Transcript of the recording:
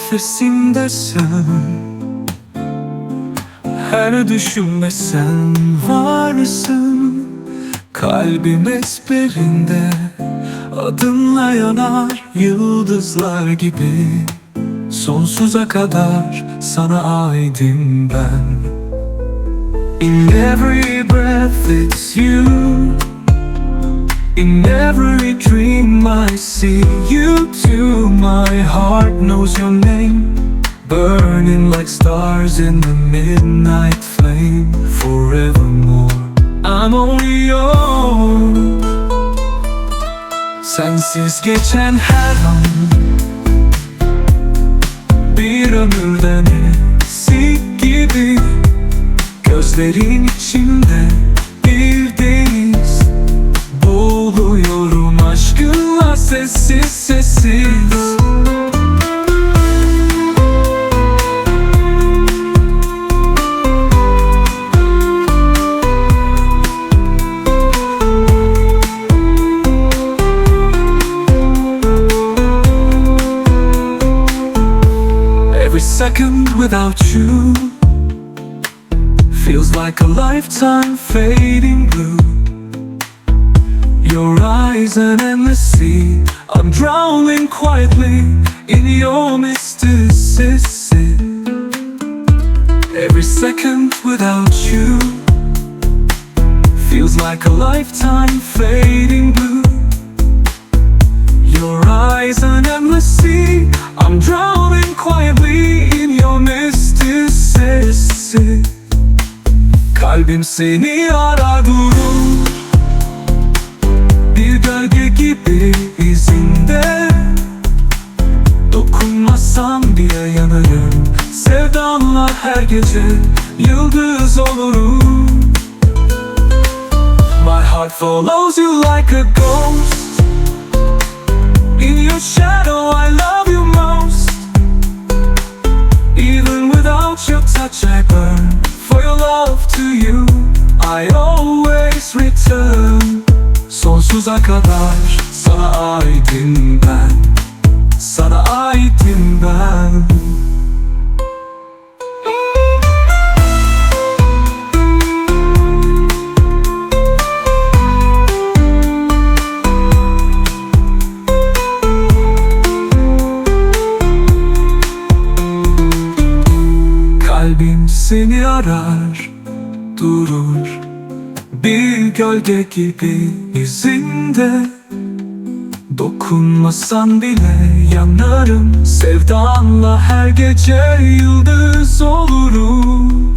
nefesimdesin Her düşünme sen varsın. Kalbim ezberinde Adınla yanar yıldızlar gibi. Sonsuza kadar sana aidim ben. In every breath it's you In every dream I see you too. My heart knows your name. Burning like stars in the midnight flame Forevermore. I'm only yours. Sensiz geçen her an Bir ömürden eksik gibi Gözlerin içinde second without you. Feels like a lifetime fading blue. Your eyes an endless sea. I'm drowning quietly in your mysticism. Every second without you Feels like a lifetime fading blue. Your eyes an endless sea. I'm drowning quietly Kalbim seni arar durur. Bir gölge gibi izinde. Dokunmasam diye yanarım. Sevdanla her gece yıldız olurum. My heart follows you like a ghost. In your shadow I love I always return. Sonsuza kadar sana aitim ben. Sana aitim ben. Kalbim seni arar, durur Bir gölge gibi izinde Dokunmasan bile yanarım. Sevdanla her gece yıldız olurum